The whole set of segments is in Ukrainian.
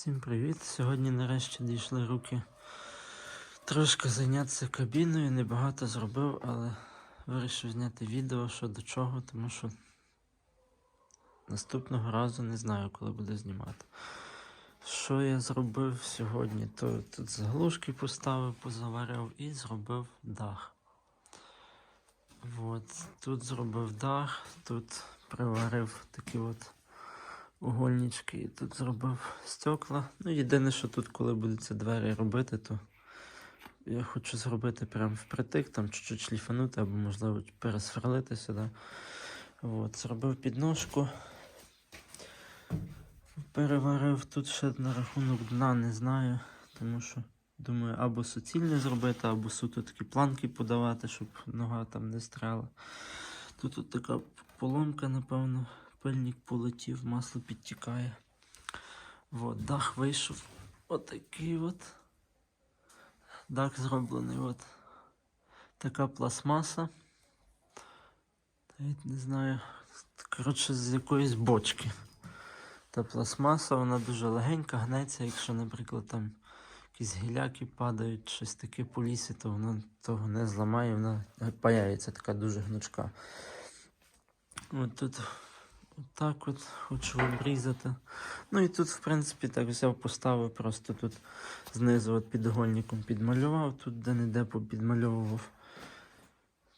Всім привіт! Сьогодні нарешті дійшли руки трошки зайнятися кабіною. Небагато зробив, але вирішив зняти відео що до чого, тому що наступного разу не знаю, коли буду знімати. Що я зробив сьогодні? То тут заглушки поставив, позаваряв і зробив дах. От, тут зробив дах, тут приварив такі от угольнички і тут зробив стекла. Ну, єдине, що тут, коли будуть ці двері робити, то я хочу зробити прямо впритик, там чуть-чуть шліфанути або, можливо, пересверлити сюди. От, зробив підножку. Переварив тут ще на рахунок дна, не знаю, тому що думаю, або суцільне зробити, або суто такі планки подавати, щоб нога там не стряла. Тут от така поломка, напевно, пильник полетів, масло підтікає. От, дах вийшов. Отакий от. Дах зроблений. От. Така пластмаса. Навіть не знаю. Коротше, з якоїсь бочки. Та пластмаса, вона дуже легенька, гнеться, якщо, наприклад, там якісь гіляки падають, щось таке по лісі, то воно того не зламає, вона паяється така дуже гнучка. От тут так от хочу обрізати. Ну і тут, в принципі, так взяв, поставив, просто тут знизу от підгольником підмалював, тут де-не-де попідмальовував.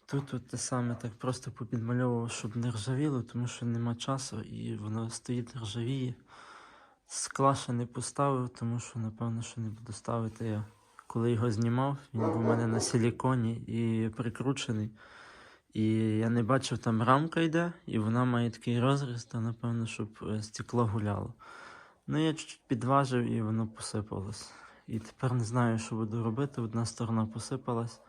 Тут от те саме так просто попідмальовував, щоб не ржавіло, тому що нема часу і воно стоїть ржавіє. Скла ще не поставив, тому що, напевно, що не буду ставити я. Коли його знімав, він був у мене на силіконі і прикручений. І я не бачив, там рамка йде, і вона має такий розріз, то напевно, щоб е, стекло гуляло. Ну, я чуть-чуть підважив і воно посипалось. І тепер не знаю, що буду робити. Одна сторона посипалась.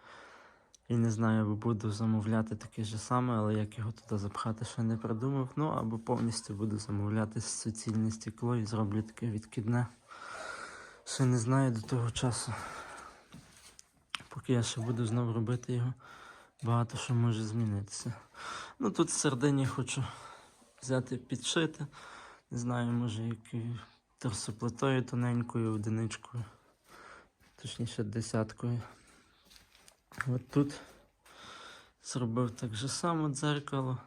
І не знаю, або буду замовляти таке ж саме, але як його туди запхати, ще не придумав. Ну, або повністю буду замовляти суцільне стекло і зроблю таке відкидне. Ще не знаю до того часу. Поки я ще буду знову робити його, багато що може змінитися. Ну тут середині хочу взяти підшити. Не знаю, може якою терсоплитою тоненькою, одиничкою, точніше десяткою. От тут зробив так же само дзеркало.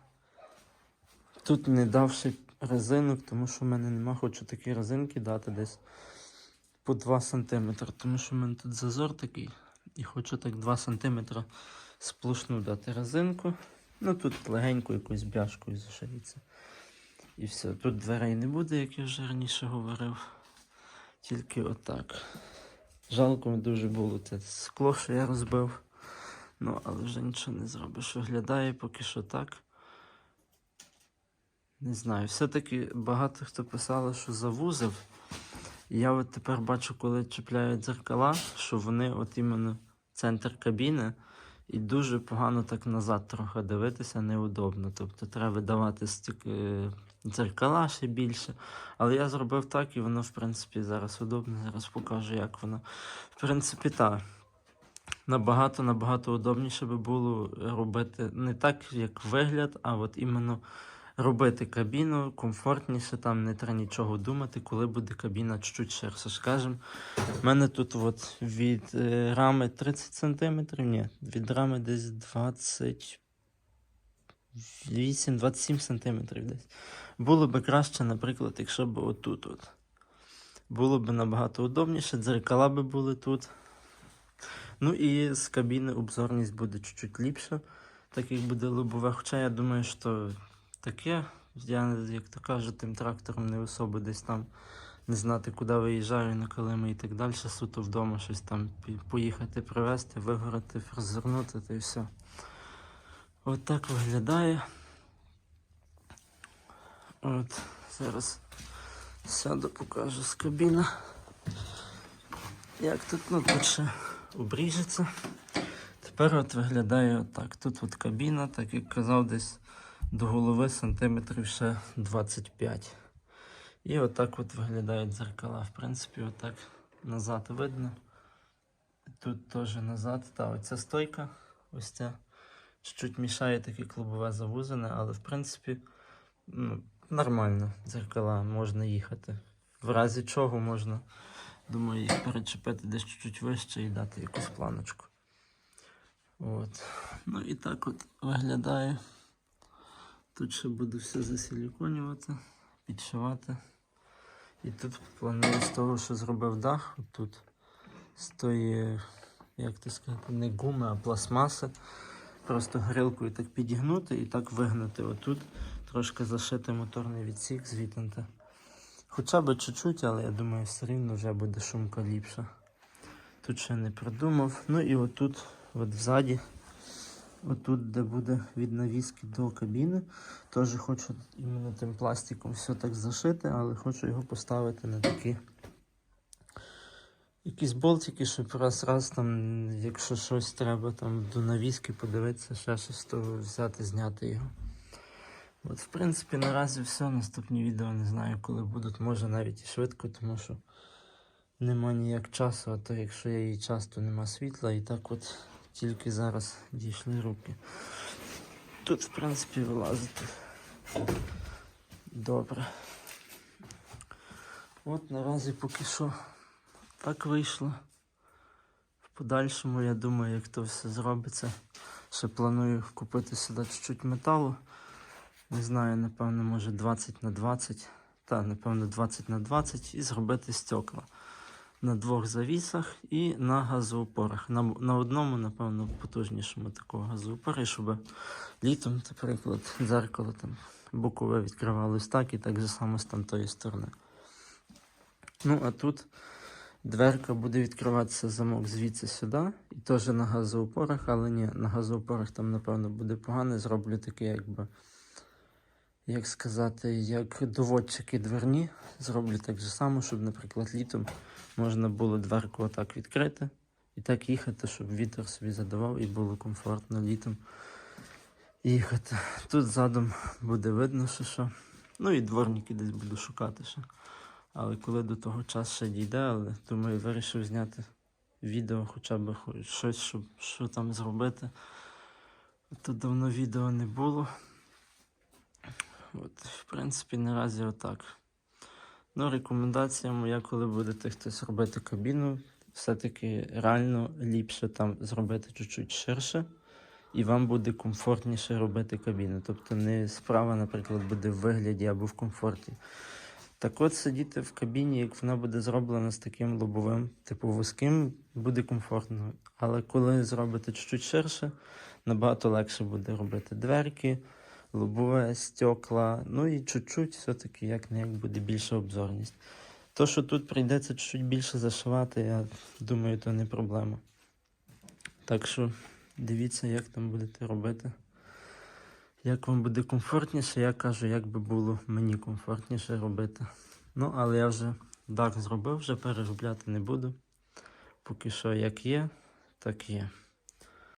Тут не давши резинок, тому що в мене нема, хочу такі резинки дати десь по 2 см, тому що в мене тут зазор такий. І хочу так 2 см сплошну дати резинку. Ну тут легенько якоюсь бляшкою зашиється. І все. Тут дверей не буде, як я вже раніше говорив. Тільки отак. Жалко дуже було те скло, що я розбив. Ну, але вже нічого не зробиш. Виглядає поки що так. Не знаю. Все-таки багато хто писали, що завузив. Я от тепер бачу, коли чіпляють дзеркала, що вони от іменно центр кабіни, і дуже погано так назад трохи дивитися неудобно. Тобто треба давати стік... е, дзеркала ще більше. Але я зробив так, і воно, в принципі, зараз удобно. Зараз покажу, як воно. В принципі, так. Набагато набагато удобніше би було робити не так, як вигляд, а от іменно робити кабіну комфортніше, там не треба нічого думати, коли буде кабіна чуть-чуть ширше. Скажем, в мене тут от від е, рами 30 см, ні, від рами десь 28-27 см десь. Було б краще, наприклад, якщо б отут. От. Було б набагато удобніше, дзеркала би були тут. Ну і з кабіни обзорність буде чуть-чуть ліпша, так як буде лобове. Хоча я думаю, що таке, я, як то кажуть, тим трактором не особо десь там не знати, куди виїжджаю на килими і так далі. Суто вдома щось там поїхати, привезти, вигорати, розвернути та і все. От так виглядає. От, зараз сяду, покажу з кабіни. Як тут, ну тут ще обріжеться. Тепер от виглядає отак. Тут от кабіна, так як казав, десь до голови сантиметрів ще 25. І отак от виглядають дзеркала. В принципі, отак назад видно. Тут теж назад. Та оця стойка, ось ця. Чуть мішає таке клубове завузене, але в принципі ну, нормально дзеркала можна їхати. в разі чого можна, думаю, їх перечепити десь чуть-чуть вище і дати якусь планочку. От. Ну і так от виглядає. Тут ще буду все засиліконювати, підшивати. І тут планую з того, що зробив дах, тут з тої, як то сказати, не гуми, а пластмаси. Просто грилкою так підігнути і так вигнути отут, трошки зашити моторний відсік, звітнути. Хоча б чуть-чуть, але я думаю, все рівно вже буде шумка ліпша. Тут ще не придумав. Ну і отут, от взаді, отут, де буде від навіски до кабіни, теж хочу іменно тим пластиком все так зашити, але хочу його поставити на такі якісь болтики, щоб раз раз там, якщо щось треба там до навіски подивитися, ще щось, то взяти, зняти його. От, в принципі, наразі все. Наступні відео не знаю, коли будуть, може навіть і швидко, тому що нема ніяк часу, а то якщо є і час, то нема світла, і так от тільки зараз дійшли руки. Тут, в принципі, вилазити. Добре. От наразі поки що так вийшло. В подальшому, я думаю, як то все зробиться. Ще планую купити сюди чуть-чуть металу. Не знаю, напевно, може 20 на 20. Та, напевно, 20 на 20 і зробити стекла на двох завісах і на газоупорах. На, на одному, напевно, потужнішому такого газоупорі, щоб літом, наприклад, дзеркало там бокове відкривалось так і так же само з тамтої сторони. Ну, а тут дверка буде відкриватися замок звідси сюди, і теж на газоупорах, але ні, на газоупорах там, напевно, буде погано. Зроблю таке, якби, як сказати, як доводчики дверні. Зроблю так же само, щоб, наприклад, літом можна було дверку отак відкрити і так їхати, щоб вітер собі задавав і було комфортно літом їхати. Тут задом буде видно, що що. Ну і дворники десь буду шукати ще. Але коли до того часу ще дійде, але думаю, вирішив зняти відео, хоча б щось, щоб що там зробити. То давно відео не було. От, в принципі, наразі отак. Ну, рекомендація моя, коли будете хтось робити кабіну, все-таки реально ліпше там зробити чуть-чуть ширше, і вам буде комфортніше робити кабіну. Тобто не справа, наприклад, буде в вигляді або в комфорті. Так от сидіти в кабіні, як вона буде зроблена з таким лобовим, типу вузьким, буде комфортно. Але коли зробите чуть-чуть ширше, набагато легше буде робити дверки, лобове, стекла, ну і чуть-чуть все-таки як не як буде більша обзорність. То, що тут прийдеться чуть-чуть більше зашивати, я думаю, то не проблема. Так що дивіться, як там будете робити. Як вам буде комфортніше, я кажу, як би було мені комфортніше робити. Ну, але я вже дах зробив, вже переробляти не буду. Поки що як є, так є.